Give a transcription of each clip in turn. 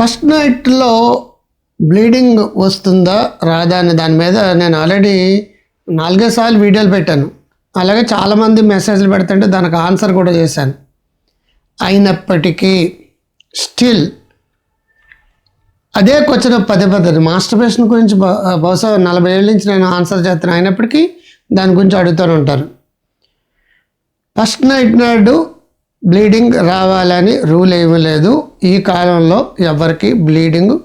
First నైట్లో bleeding వస్తుందా రాదా అనే దాని మీద నేను ఆల్రెడీ నాలుగే సార్లు వీడియోలు పెట్టాను. అలాగే చాలామంది మెసేజ్లు పెడుతుంటే దానికి ఆన్సర్ కూడా చేశాను. అయినప్పటికీ స్టిల్ అదే క్వశ్చన్ పదే పదే మాస్టర్బేషన్ గురించి బహుశా నలభై ఏళ్ళ నుంచి నేను ఆన్సర్ చేస్తాను అయినప్పటికీ దాని గురించి అడుగుతూనే ఉంటారు. ఫస్ట్ నైట్ నాడు బ్లీడింగ్ రావాలని రూల్ ఏమీ లేదు ఈ కాలంలో ఎవరికి బ్లీడింగ్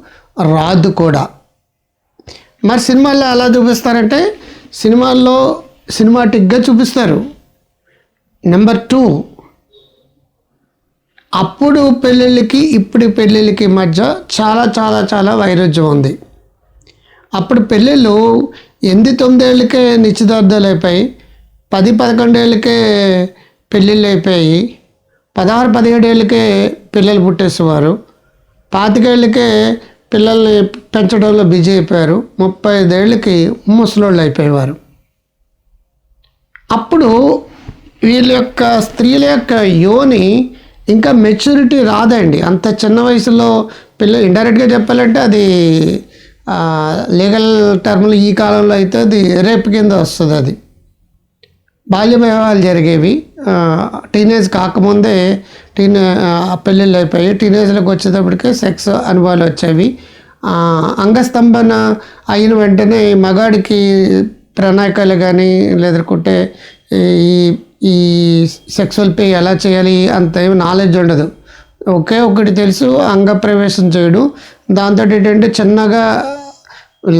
రాదు కూడా. మరి సినిమాల్లో ఎలా చూపిస్తారంటే సినిమాల్లో సినిమాటిక్గా చూపిస్తారు. నెంబర్ టూ అప్పుడు పెళ్ళిళ్ళకి ఇప్పుడు పెళ్ళిళ్ళకి మధ్య చాలా చాలా చాలా వైరుధ్యం ఉంది. అప్పుడు పెళ్ళిళ్ళు ఎనిమిది తొమ్మిదేళ్ళకే నిశ్చితార్థాలు అయిపోయి పది పదకొండేళ్ళకే పెళ్ళిళ్ళు అయిపోయి పదహారు పదిహేడేళ్ళకే పిల్లలు పుట్టేసేవారు. పాతికేళ్ళకే పిల్లల్ని పెంచడంలో బిజీ అయిపోయారు. ముప్పై ఐదేళ్ళకి ముసలోళ్ళు అయిపోయేవారు. అప్పుడు వీళ్ళ యొక్క స్త్రీల యొక్క యోని ఇంకా మెచ్యూరిటీ రాదండి. అంత చిన్న వయసులో పిల్లలు ఇండైరెక్ట్గా చెప్పాలంటే అది లీగల్ టర్మ్లు ఈ కాలంలో అయితే అది రేపు కింద వస్తుంది అది. బాల్య వివాహాలు జరిగేవి టీనేజ్ కాకముందే టీనే పెళ్ళిళ్ళు అయిపోయి టీనేజ్లోకి వచ్చేటప్పటికే సెక్స్ అనుభవాలు వచ్చేవి. అంగస్తంభన అయిన వెంటనే మగాడికి ప్రణాళికలు కానీ లేదనుకుంటే ఈ ఈ సెక్సువల్ పే ఎలా చేయాలి అంత ఏమి నాలెడ్జ్ ఉండదు. ఒకే ఒకటి తెలుసు అంగ ప్రవేశం చేయడం. దాంతో ఏంటంటే చిన్నగా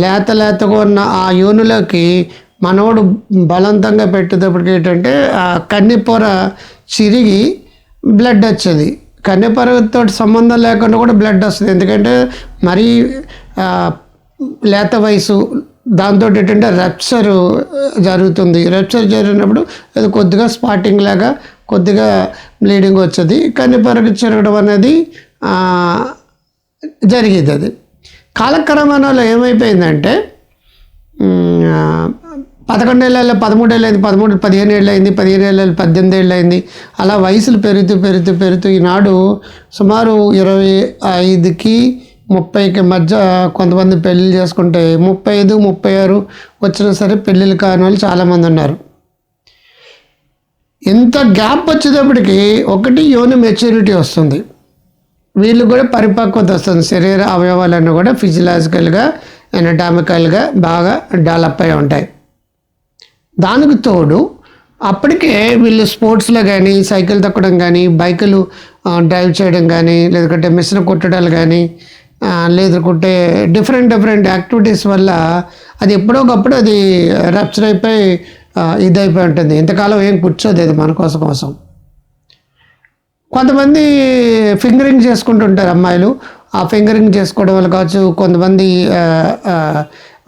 లేత లేతగా ఉన్న ఆ యోనులోకి మనోడు బలవంతంగా పెట్టేటప్పటికి ఏంటంటే ఆ కన్నెపొర చిరిగి బ్లడ్ వచ్చేది. కన్నెపొరతో సంబంధం లేకుండా కూడా బ్లడ్ వస్తుంది. ఎందుకంటే మరీ లేత వయసు దాంతో ఏంటంటే రెప్చర్ జరుగుతుంది. రెప్చర్ జరిగినప్పుడు అది కొద్దిగా స్పాటింగ్ లాగా కొద్దిగా బ్లీడింగ్ వచ్చేది. కన్నెపొరకు చెరగడం అనేది జరిగేది అది. కాలక్రమణలో ఏమైపోయిందంటే పదకొండేళ్ళలో ఆ, పదమూడు అయింది పదమూడు పదిహేను ఏళ్ళు అయింది పదిహేను ఏళ్ళు పద్దెనిమిది ఏళ్ళు అయింది అలా వయసులు పెరుగుతూ పెరుగుతూ పెరుగుతూ ఈనాడు సుమారు ఇరవై ఐదుకి ముప్పైకి మధ్య కొంతమంది పెళ్ళిళ్ళు చేసుకుంటే ముప్పై ఐదు ముప్పై ఆరు వచ్చినా సరే పెళ్ళిళ్ళు కాని వాళ్ళు చాలామంది ఉన్నారు. ఇంత గ్యాప్ వచ్చేటప్పటికి ఒకటి యోని మెచ్యూరిటీ వస్తుంది. వీళ్ళు కూడా పరిపక్వత వస్తుంది. శరీర అవయవాలన్నీ కూడా ఫిజియలాజికల్గా ఎనటామికల్గా బాగా డెవలప్ అయి ఉంటాయి. దానికి తోడు అప్పటికే వీళ్ళు స్పోర్ట్స్లో కానీ సైకిల్ తొక్కడం కానీ బైకులు డ్రైవ్ చేయడం కానీ లేదంటే మిషన్ కొట్టడాలు కానీ లేదంటే డిఫరెంట్ డిఫరెంట్ యాక్టివిటీస్ వల్ల అది ఎప్పుడో ఒకప్పుడు అది రప్చర్ అయిపోయి ఇదైపోయి ఉంటుంది. ఇంతకాలం ఏం కూర్చోదు అది మన కోసం కోసం. కొంతమంది ఫింగరింగ్ చేసుకుంటుంటారు అమ్మాయిలు. ఆ ఫింగరింగ్ చేసుకోవడం వల్ల కావచ్చు కొంతమంది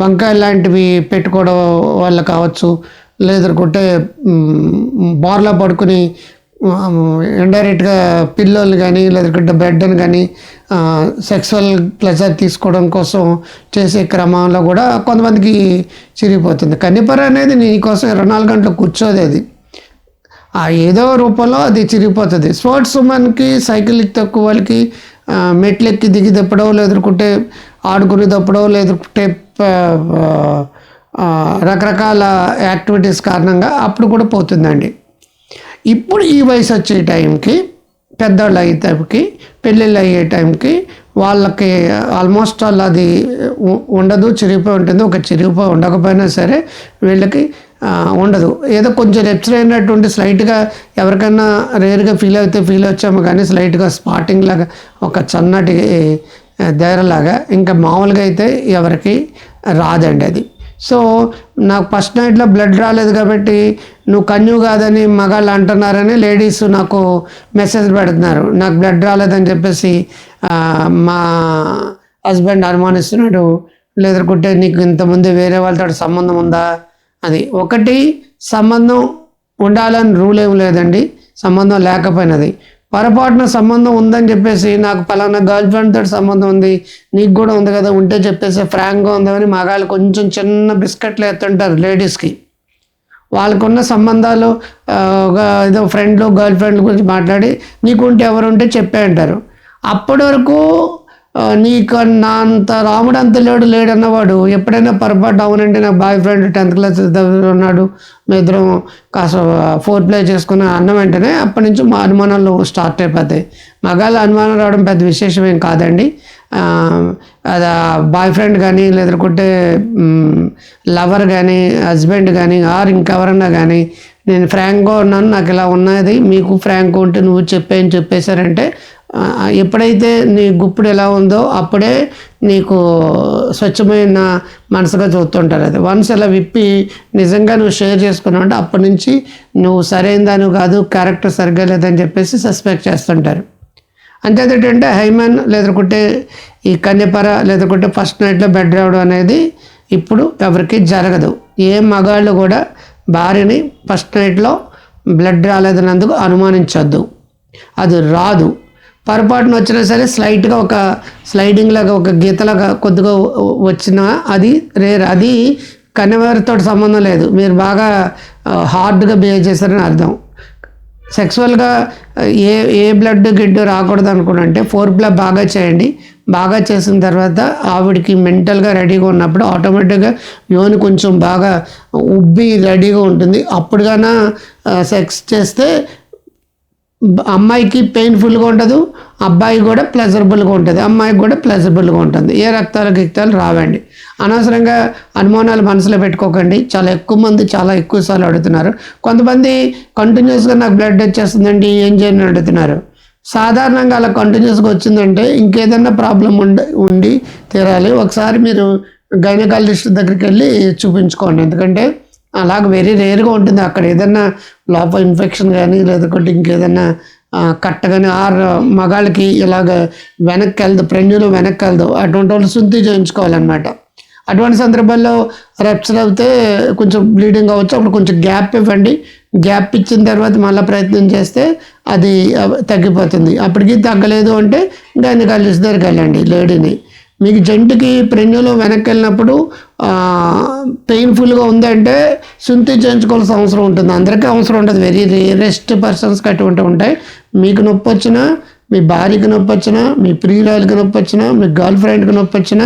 వంకాయ లాంటివి పెట్టుకోవడం వల్ల కావచ్చు లేదనుకుంటే బార్లో పడుకుని ఇండైరెక్ట్గా పిల్లోలు కానీ లేదంటే బెడ్ని కానీ సెక్సువల్ ప్లెజర్ తీసుకోవడం కోసం చేసే క్రమంలో కూడా కొంతమందికి చిరిగిపోతుంది. కన్నిపర అనేది నీకోసం ఇరవై నాలుగు గంటలు కూర్చోదే అది. ఆ ఏదో రూపంలో అది చిరిగిపోతుంది. స్పోర్ట్స్ ఉమెన్కి సైకిల్ తక్కువ వాళ్ళకి మెట్లెక్కి మెట్లు ఎక్కి దిగి తప్పడో లేదనుకుంటే ఆడుకుని తప్పడో లేదుకుంటే రకరకాల యాక్టివిటీస్ కారణంగా అప్పుడు కూడా పోతుందండి. ఇప్పుడు ఈ వయసు వచ్చే టైంకి పెద్దవాళ్ళు అయ్యే టైంకి పెళ్ళిళ్ళు అయ్యే టైంకి వాళ్ళకి ఆల్మోస్ట్ ఆల్ అది ఉండదు చిరిగిపోయి ఉంటుంది. ఒక చిరిగిపోయి ఉండకపోయినా సరే వీళ్ళకి ఉండదు. ఏదో కొంచెం రెప్చర్ అయినటువంటి స్లైట్గా ఎవరికైనా రేర్గా ఫీల్ అయితే ఫీల్ వచ్చాము కానీ స్లైట్గా స్పాటింగ్ లాగా ఒక చన్నటి దేరలాగా ఇంకా మామూలుగా అయితే ఎవరికి రాదండి అది. సో నాకు ఫస్ట్ నైట్లో బ్లడ్ రాలేదు కాబట్టి నువ్వు కన్యూ కాదని మగాళ్ళు అంటున్నారని లేడీస్ నాకు మెసేజ్ పెడుతున్నారు. నాకు బ్లడ్ రాలేదని చెప్పేసి మా హస్బెండ్ అనుమానిస్తున్నాడు. లేదనుకుంటే నీకు ఇంతకుముందు వేరే వాళ్ళతో సంబంధం ఉందా అది ఒకటి సంబంధం ఉండాలని రూల్ ఏం లేదండి. సంబంధం లేకపోయినది. పొరపాటున సంబంధం ఉందని చెప్పేసి నాకు పలానా గర్ల్ ఫ్రెండ్ తోటి సంబంధం ఉంది నీకు కూడా ఉంది కదా ఉంటే చెప్పేసి ఫ్రాంక్గా ఉందని మగాళ్ళు కొంచెం చిన్న బిస్కెట్లు ఎత్తుంటారు లేడీస్కి వాళ్ళకున్న సంబంధాలు ఒక ఏదో ఫ్రెండ్లు గర్ల్ ఫ్రెండ్ గురించి మాట్లాడి నీకుంటే ఎవరుంటే చెప్పే అంటారు. అప్పటి వరకు ఆ, నా అంత రాముడు అంత లేడు లేడన్నవాడు. ఎప్పుడైనా పొరపాటు అవునంటే నా బాయ్ ఫ్రెండ్ టెన్త్ క్లాస్ ఉన్నాడు. మీ ఇద్దరం కాస్త ఫోర్ ప్లే చేసుకున్న అన్న వెంటనే అప్పటి నుంచి మా అనుమానాలు స్టార్ట్ అయిపోతాయి. మగాళ్ళ అనుమానం రావడం పెద్ద విశేషం ఏం కాదండి. అది బాయ్ ఫ్రెండ్ కానీ లేదంటే లవర్ కానీ హస్బెండ్ కానీ ఆర్ ఇంకెవరన్నా కానీ నేను ఫ్రాంక్గా ఉన్నాను నాకు ఇలా ఉన్నది మీకు ఫ్రాంక్ ఉంటే నువ్వు చెప్పేయని చెప్పేశారంటే ఎప్పుడైతే నీ గుప్పుడు ఎలా ఉందో అప్పుడే నీకు స్వచ్ఛమైన మనసుగా చూస్తుంటారు అది. వన్స్ అలా విప్పి నిజంగా నువ్వు షేర్ చేసుకున్నావు అంటే అప్పటి నుంచి నువ్వు సరైనదాను కాదు క్యారెక్టర్ సరిగ్గా లేదని చెప్పేసి సస్పెక్ట్ చేస్తుంటారు. అంతేంటంటే హైమన్ లేదకుంటే ఈ కన్యపర లేదకుంటే ఫస్ట్ నైట్లో బెడ్ రావడం అనేది ఇప్పుడు ఎవరికి జరగదు. ఏ మగాళ్ళు కూడా భార్యని ఫస్ట్ నైట్లో బ్లడ్ రాలేదన్నందుకు అనుమానించొద్దు. అది రాదు. పొరపాటున వచ్చినా సరే స్లైట్గా ఒక స్లైడింగ్ లాగా ఒక గీతలాగా కొద్దిగా వచ్చినా అది రేర్ అది కన్యవారితో సంబంధం లేదు. మీరు బాగా హార్డ్గా బిహేవ్ చేశారని అర్థం. సెక్సువల్గా ఏ ఏ బ్లడ్ గిడ్డు రాకూడదు అంటే ఫోర్ బ్లడ్ బాగా చేయండి. బాగా చేసిన తర్వాత ఆవిడకి మెంటల్గా రెడీగా ఉన్నప్పుడు ఆటోమేటిక్గా యోని కొంచెం బాగా ఉబ్బి రెడీగా ఉంటుంది. అప్పుడుగానా సెక్స్ చేస్తే అమ్మాయికి పెయిన్ఫుల్గా ఉండదు అబ్బాయి కూడా ప్లెజరబుల్గా ఉంటుంది అమ్మాయికి కూడా ప్లెజరబుల్గా ఉంటుంది. ఏ రక్తాలు గిక్తాలు రావండి. అనవసరంగా అనుమానాలు మనసులో పెట్టుకోకండి. చాలా ఎక్కువ మంది చాలా ఎక్కువ సార్లు అడుగుతున్నారు. కొంతమంది కంటిన్యూస్గా నాకు బ్లడ్ వచ్చేస్తుందండి ఏం చేయని అడుగుతున్నారు. సాధారణంగా అలా కంటిన్యూస్గా వచ్చిందంటే ఇంకేదన్నా ప్రాబ్లం ఉండి ఉండి తీరాలి. ఒకసారి మీరు గైనకాలజిస్ట్ దగ్గరికి వెళ్ళి చూపించుకోండి. ఎందుకంటే అలాగ వెరీ రేర్గా ఉంటుంది అక్కడ. ఏదన్నా లోపల ఇన్ఫెక్షన్ కానీ లేదంటే ఇంకేదన్నా ఆ, కట్ట కానీ ఆర్ మగాళ్ళకి ఇలాగ వెనక్కి వెళ్దు ప్రెంజులు వెనక్కి వెళ్దు అటువంటి వాళ్ళు శుద్ధి చేయించుకోవాలన్నమాట. అటువంటి సందర్భాల్లో రెప్చర్ అవుతే కొంచెం బ్లీడింగ్ అవ్వచ్చు. అప్పుడు కొంచెం గ్యాప్ ఇవ్వండి. గ్యాప్ ఇచ్చిన తర్వాత మళ్ళీ ప్రయత్నం చేస్తే అది తగ్గిపోతుంది. అప్పటికి తగ్గలేదు అంటే గైనకాలజిస్ట్ దగ్గరికి వెళ్ళండి లేడీని. మీకు జంటికి ప్రెన్యూలో వెనక్కి వెళ్ళినప్పుడు పెయిన్ఫుల్గా ఉందంటే సుంతి చేయించుకోవాల్సిన అవసరం ఉంటుంది. అందరికీ అవసరం ఉంటుంది. వెరీ రేరెస్ట్ పర్సన్స్కి అటువంటి ఉంటాయి. మీకు నొప్పి వచ్చినా మీ భార్యకి నొప్పి వచ్చినా మీ ప్రియురాలకి నొప్పి వచ్చినా మీ గర్ల్ ఫ్రెండ్కి నొప్పి వచ్చినా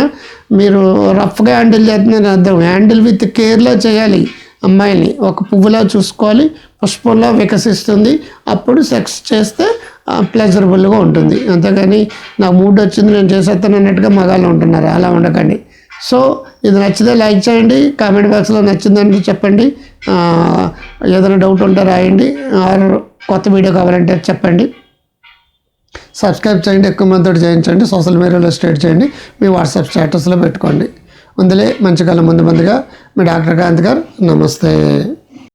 మీరు రఫ్గా హ్యాండిల్ చేస్తున్నారని అర్థం. హ్యాండిల్ విత్ కేర్లో చేయాలి అమ్మాయిని ఒక పువ్వులా చూసుకోవాలి పుష్పంలో వికసిస్తుంది. అప్పుడు సెక్స్ చేస్తే ప్లెజరబుల్గా ఉంటుంది. అంతేకాని నాకు మూడ్ వచ్చింది నేను చేసేస్తాను అన్నట్టుగా మగాళ్ళు ఉంటున్నారు. అలా ఉండకండి. సో ఇది నచ్చితే లైక్ చేయండి కామెంట్ బాక్స్లో నచ్చిందని చెప్పండి. ఏదైనా డౌట్ ఉంటే రాయండి. ఆర్ కొత్త వీడియో కావాలంటే చెప్పండి. సబ్స్క్రైబ్ చేయండి ఎక్కువ మందితో చేయించండి. సోషల్ మీడియాలో స్టేట్ చేయండి. మీ వాట్సాప్ స్టేటస్లో పెట్టుకోండి. ముందులే మంచి కాలం ముందు ముందుగా. మీ డాక్టర్ కాంత్ గారు నమస్తే.